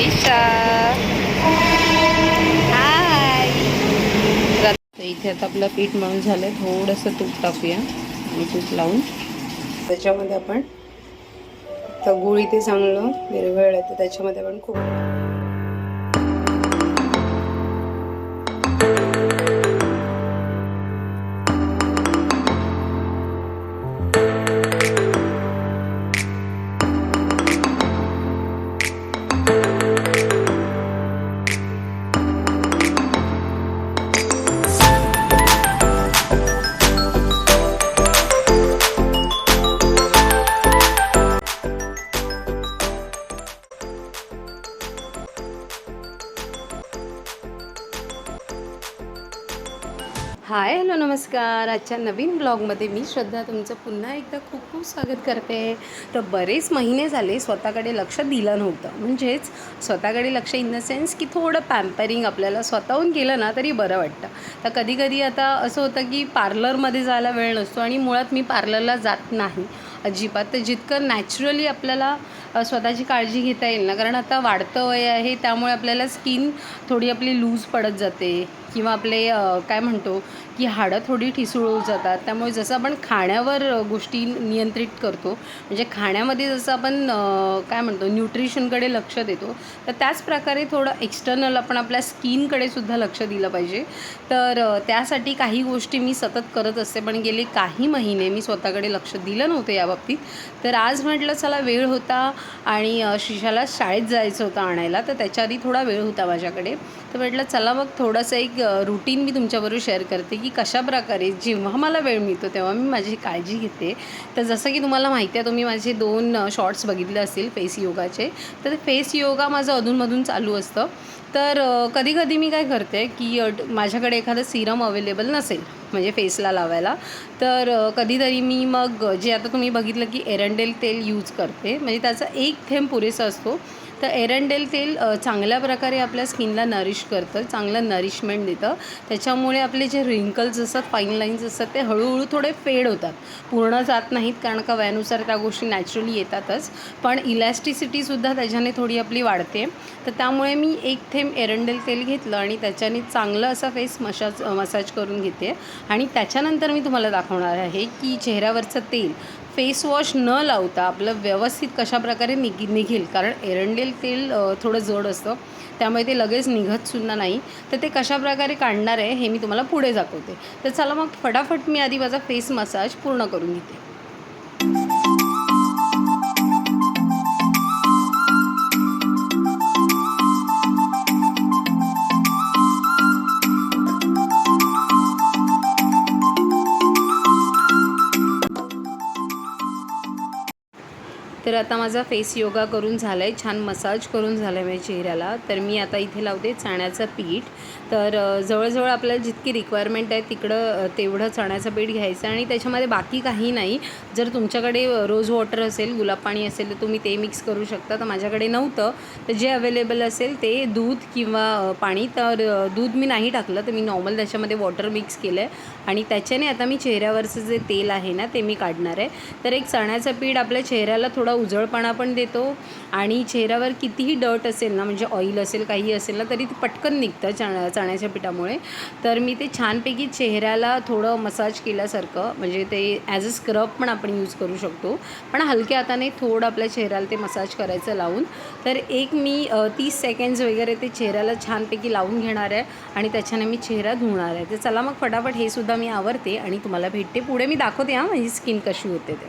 त्रिशा हाय तर इथे आता आपलं पीठ मळून झालंय. थोडंसं तूप टाकूया. आणि तूप लावून. त्याच्यामध्ये आपण तर गुळ इथे चांगलं विरघळलं तर त्याच्यामध्ये आपण खूप हाय हॅलो नमस्कार. आजच्या नवीन ब्लॉगमध्ये मी श्रद्धा तुमचं पुन्हा एकदा खूप खूप स्वागत करते. तर बरेच महिने झाले स्वतःकडे लक्ष दिलं नव्हतं. म्हणजेच स्वतःकडे लक्ष इन द सेन्स की थोडं पॅम्परिंग आपल्याला स्वतःहून केलं ना तरी बरं वाटतं. तर कधी कधी आता असं होतं की पार्लरमध्ये जायला वेळ नसतो आणि मुळात मी पार्लरला जात नाही. अजिबात तर जितकं नॅचरली आपल्याला स्वतःची काळजी घेता येईल ना. कारण आता वाढतं वय आहे त्यामुळे आपल्याला स्किन थोडी आपली लूज पडत जाते. किंवा आपले काय म्हणतो की हाडं थोडी ठिसूळ जातात. त्यामुळे जसं आपण खाण्यावर गोष्टी नियंत्रित करतो म्हणजे खाण्यामध्ये जसं आपण काय म्हणतो न्यूट्रिशनकडे लक्ष देतो तर त्याच प्रकारे थोडं एक्सटर्नल आपण आपल्या स्किनकडे सुद्धा लक्ष दिलं पाहिजे. तर त्यासाठी काही गोष्टी मी सतत करत असते पण गेले काही महिने मी स्वतःकडे लक्ष दिलं नव्हतं या बाबतीत. तर आज म्हटलं चला वेळ होता आणि शिशाला शाळेत जायचं होतं आणायला तर त्याच्या आधी थोडा वेळ होता माझ्याकडे. तर म्हटलं चला मग थोडंसं एक रुटीन मी तुमच्याबरोबर शेअर करते की कशा प्रकारे जेव्हा मला वेळ मिळतो तेव्हा मी माझी काळजी घेते. तर जसं की तुम्हाला माहिती आहे तुम्ही माझे दोन शॉर्ट्स बघितले असतील फेस योगाचे. तर फेस योगा माझं अधूनमधून चालू असतं. तर कधी कधी मी काय करते की माझ्याकडे एखादं सिरम अवेलेबल नसेल म्हणजे फेसला लावायला तर कधीतरी मी मग जे आता तुम्ही बघितलं की एरंडेल तेल यूज करते म्हणजे त्याचा एक थेंब पुरेसा असतो. तर एरंडेल तेल चांगल्या प्रकारे आपल्या स्किनला नरिश करतं चांगलं नरिशमेंट देतं. त्याच्यामुळे आपले जे रिंकल्स असतात फाईन लाईन्स असतात ते हळूहळू थोडे फेड होतात. पूर्ण जात नाहीत कारण का वयानुसार त्या गोष्टी नॅचरली येतातच. पण इलॅस्टिसिटीसुद्धा त्याच्याने थोडी आपली वाढते. तर त्यामुळे मी एक थेंब एरंडेल तेल घेतलं आणि त्याच्याने चांगलं असा फेस मसाज मसाज करून घेते. आणि त्याच्यानंतर मी तुम्हाला दाखवणार आहे की चेहऱ्यावरचं तेल. फेस वॉश न लावता आपलं व्यवस्थित कशाप्रकारे निघ निघेल. कारण एरंडेल तेल थोडं जड असतं. त्यामुळे ते लगेच निघतसुद्धा नाही. तर ते कशाप्रकारे काढणार आहे हे मी तुम्हाला पुढे दाखवते. तर चला मग फटाफट मी आधी माझा फेस मसाज पूर्ण करून घेते. तर आता माझा फेस योगा करून झाला आहे छान मसाज करून झाला आहे माझ्या चेहऱ्याला. तर मी आता इथे लावते चण्याचं पीठ. तर जवळजवळ आपल्याला जितकी रिक्वायरमेंट आहे तिकडं तेवढं चण्याचं पीठ घ्यायचं आणि त्याच्यामध्ये बाकी काही नाही. जर तुमच्याकडे रोज वॉटर असेल गुलाब पाणी असेल तर तुम्ही ते मिक्स करू शकता. तर माझ्याकडे नव्हतं. तर जे अवेलेबल असेल ते दूध किंवा पाणी. तर दूध मी नाही टाकलं. तर मी नॉर्मल त्याच्यामध्ये वॉटर मिक्स केलं आहे आणि त्याच्याने आता मी चेहऱ्यावरचं जे तेल आहे ना ते मी काढणार आहे. तर एक चण्याचं पीठ आपल्या चेहऱ्याला थोडा उजळपणा पण देतो. आणि चेहऱ्यावर कितीही डर्ट असेल ना म्हणजे ऑइल असेल काही असेल ना तरी ते पटकन निघतं. चण्या चण्याच्या पिठामुळे. तर मी ते छानपैकी चेहऱ्याला थोडं मसाज केल्यासारखं म्हणजे ते ॲज अ स्क्रब पण आपण यूज करू शकतो. पण हलक्या हाताने थोडं आपल्या चेहऱ्याला ते मसाज करायचं लावून. तर एक मी तीस सेकंड्स वगैरे ते चेहऱ्याला छानपैकी लावून घेणार आहे आणि त्याच्याने मी चेहरा धुणार आहे. तर चला मग फटाफट हे सुद्धा मी आवरते आणि तुम्हाला भेटते. पुढे मी दाखवते हां माझी स्किन कशी होते ते.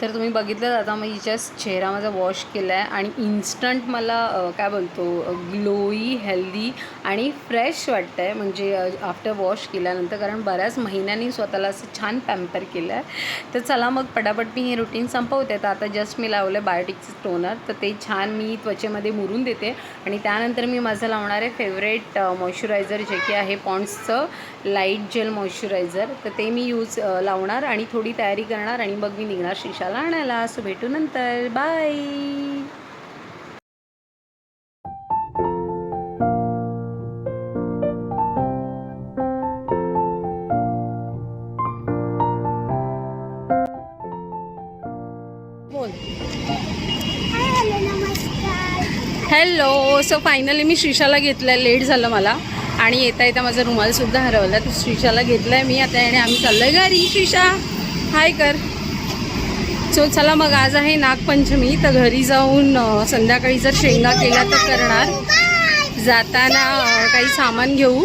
तर तुम्ही बघितलं आता मी जस्ट चेहरा माझा वॉश केला आहे आणि इन्स्टंट मला काय बोलतो ग्लोई हेल्दी आणि फ्रेश वाटतं आहे म्हणजे आफ्टर वॉश केल्यानंतर कारण बऱ्याच महिन्यांनी स्वतःला असं छान पॅम्पर केलं आहे तर चला मग पटापट मी हे रुटीन संपवते. तर आता जस्ट मी लावलं बायोटिकचं टोनर तर ते छान मी त्वचेमध्ये मुरून देते. आणि त्यानंतर मी माझं लावणार आहे फेवरेट मॉइश्चरायझर जे की आहे पॉन्ड्सचं लाइट जेल मॉइश्चरायझर तर ते मी यूज लावणार आणि थोडी तयारी करणार आणि मग मी निघणार शिशाला आणायला सो भेटू नंतर. बाय बोल हॅलो सो फायनली मी श्रीशाला घेतलं आहे लेट झालं मला. आणि येता येता माझा रुमालसुद्धा हरवला. तर श्रीशाला घेतला आहे मी. आता आणि आम्ही चाललो आहे घरी. श्रीशा हाय कर. सो चला मग आज आहे नागपंचमी तर घरी जाऊन संध्याकाळी जर शेंगा केल्या तर करणार. जाताना काही सामान घेऊ.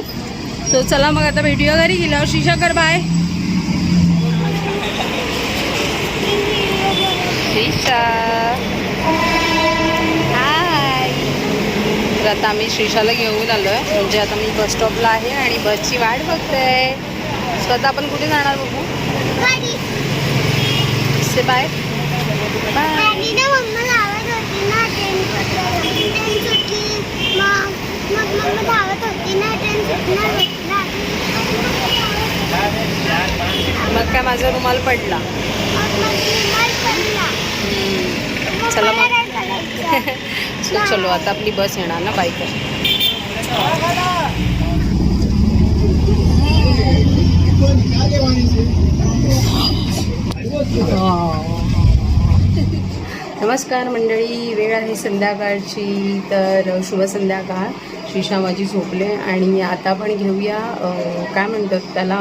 सो चला मग आता भेटूया घरी. गेल्यावर श्रीशा कर बाय. हाय तर आता आम्ही श्रीशाला घेऊन आलो आहे म्हणजे आता मी बस स्टॉपला आहे आणि बसची वाट बघते. स्वतः आपण कुठे जाणार बघू? से बाय बाय गाडी ना मम्मा लावत होती ना ट्रेन ट्रेन सुटली मग मग मम्मा धावत होती ना ट्रेन सुटणार होती मग काय माझा रुमाल पडला. चला मग. चलो आता आपली बस येणार ना बाईकर नमस्कार मंडळी वेळ आहे संध्याकाळची तर शुभ संध्याकाळ. श्रीशा माझी झोपले आणि आता आपण घेऊया काय म्हणतात त्याला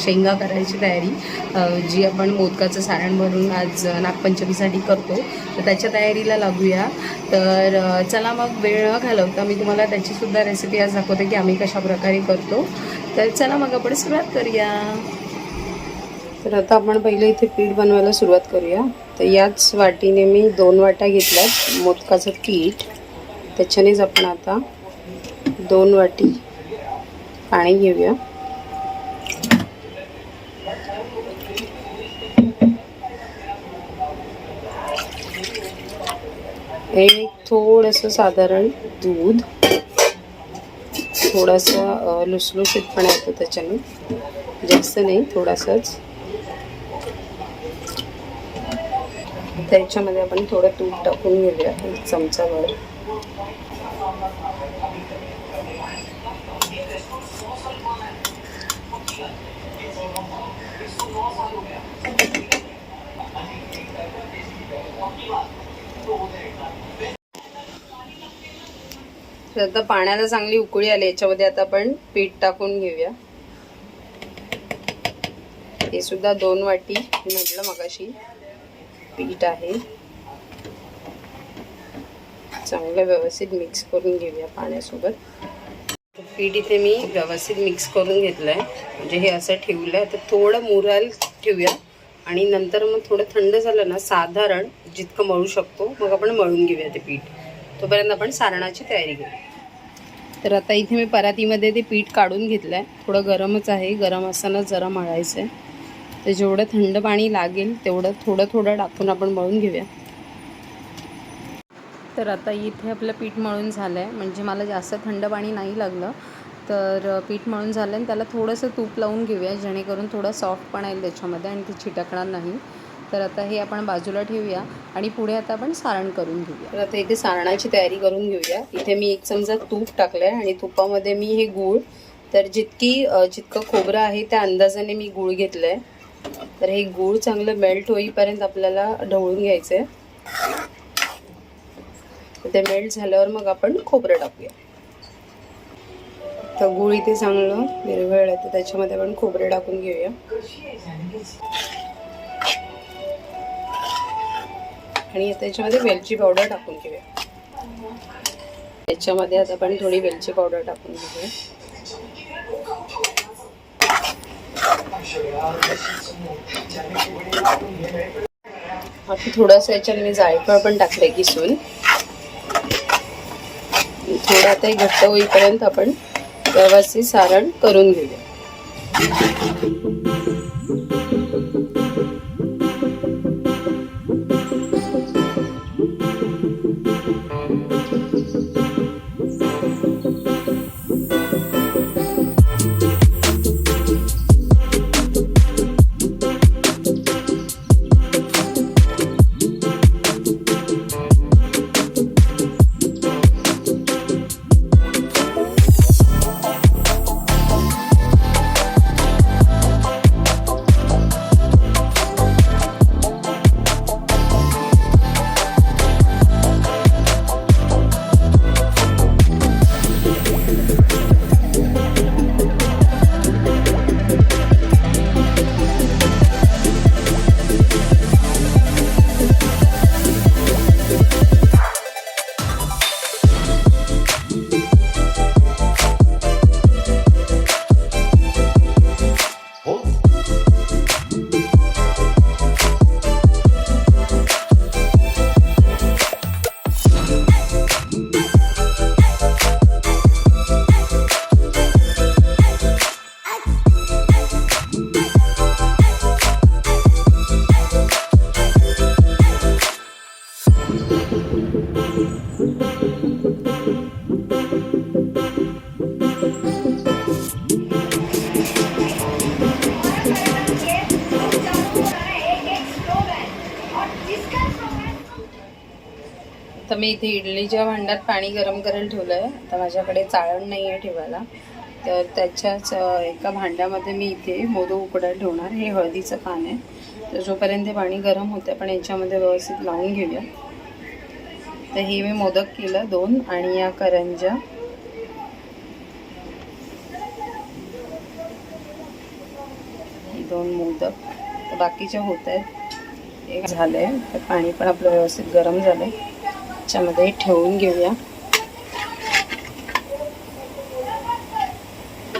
शेंगा करायची तयारी. जी आपण मोदकाचं सारण भरून आज नागपंचमीसाठी करतो तर त्याच्या तयारीला लागूया. तर चला मग वेळ न घालवता मी तुम्हाला त्याचीसुद्धा रेसिपी आज दाखवते की आम्ही कशा प्रकारे करतो. तर चला मग आपण सुरुवात करूया. तर आता आपण पहिले इथे पीठ बनवायला सुरुवात करूया. तर याच वाटीने मी दोन वाट्या घेतल्यात मोदकाचं पीठ. त्याच्यानेच आपण आता दोन वाटी पाणी घेऊया. आणि थोडंसं साधारण दूध. थोडासा लुसलुसीतपणा येतो त्याच्याने. जास्त नाही थोडासाच. त्याच्यामध्ये आपण थोडं तूप टाकून घेऊया एक चमचाभर. तर आता पाण्याला चांगली उकळी आली याच्यामध्ये आता आपण पीठ टाकून घेऊया. हे सुद्धा दोन वाटी म्हटलं मगाशी. पीठ आहे. चांगलं व्यवस्थित मिक्स करून घेऊया पाण्यासोबत. पीठ इथे मी व्यवस्थित मिक्स करून घेतलं आहे म्हणजे हे असं ठेवलं आहे तर थोडं मुरायला ठेवूया. आणि नंतर मग थोडं थंड झालं ना साधारण जितकं मळू शकतो मग आपण मळून घेऊया ते पीठ. तोपर्यंत आपण सारणाची तयारी करू. तर आता इथे मी परातीमध्ये ते पीठ काढून घेतलं आहे थोडं गरमच आहे. गरम असताना जरा मळायचं आहे तर जेवढं थंड पाणी लागेल तेवढं थोडं थोडं टाकून आपण मळून घेऊया. तर आता इथे आपलं पीठ मळून झालं आहे म्हणजे मला जास्त थंड पाणी नाही लागलं. तर पीठ मळून झालं आणि त्याला थोडंसं तूप लावून घेऊया जेणेकरून थोडं सॉफ्ट पण येईल त्याच्यामध्ये आणि ते चिटकणार नाही. तर आता हे आपण बाजूला ठेवूया आणि पुढे आता आपण सारण करून घेऊया. तर आता इथे सारणाची तयारी करून घेऊया. इथे मी एक चमचा तूप टाकलं आहे आणि तुपामध्ये मी हे गूळ तर जितकी जितकं खोबरं आहे त्या अंदाजाने मी गूळ घेतलं आहे तर हे गूळ चांगलं मेल्ट होईपर्यंत आपल्याला ढवळून घ्यायचं आहे तर ते मेल्ट झाल्यावर मग आपण खोबरं टाकूया. तर गूळ इथे चांगलं विरघळलं तर त्याच्यामध्ये आपण खोबरं टाकून घेऊया. आणि त्याच्यामध्ये वेलची पावडर टाकून घेऊया. त्याच्यामध्ये आता आपण थोडी वेलची पावडर टाकून घेऊया. बाकी थोडंसं याच्यात मी जायफळ पण टाकले किसून. थोडं आता घट्ट होईपर्यंत आपण व्यवस्थित सारण करून घेऊया. इथे इडलीच्या भांड्यात पाणी गरम करायला ठेवलं आहे आता माझ्याकडे चाळण नाही आहे ठेवायला तर त्याच्याच एका भांड्यामध्ये मी इथे मोदक उकडायला ठेवणार हे हळदीचं पान आहे. तर जोपर्यंत हे पाणी गरम होतं पण याच्यामध्ये व्यवस्थित लावून घेऊया. तर हे मी मोदक केलं दोन आणि या करंजा दोन मोदक. तर बाकीच्या होत आहेत. एक झालंय. तर पाणी पण आपलं व्यवस्थित गरम झालं आहे याच्यामध्ये ठेवून घेऊया.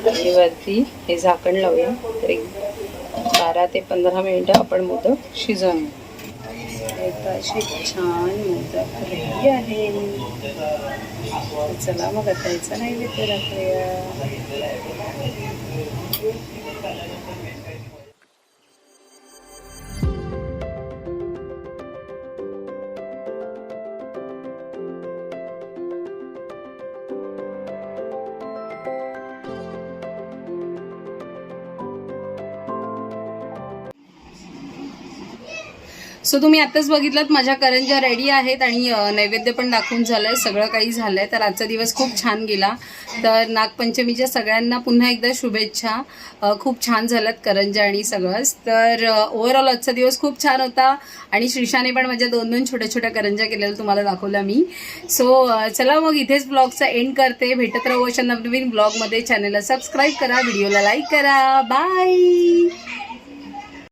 आणि वरती हे झाकण लावूया. तरी एक बारा ते पंधरा मिनिटं आपण मोदक शिजवून एकदा छान मोदक रेडी आहे. चला मग आता याचा नैवेद्य दाखवूया. सो तुम्ही आत्ताच बघितलं माझ्या करंज्या रेडी आहेत आणि नैवेद्य पण दाखवून झालं आहे सगळं काही झालं आहे तर आजचा दिवस खूप छान गेला. तर नागपंचमीच्या सगळ्यांना पुन्हा एकदा शुभेच्छा. खूप छान झाल्यात करंजा आणि सगळंच. तर ओव्हरऑल आजचा दिवस खूप छान होता. आणि श्रीशाने पण माझ्या दोन दोन छोट्या छोट्या करंज्या केलेल्या तुम्हाला दाखवल्या मी. सो चला मग इथेच ब्लॉगचा एंड करते. भेटत राहू अशा नवनवीन ब्लॉगमध्ये. चॅनलला सबस्क्राईब करा व्हिडिओला लाईक करा. बाय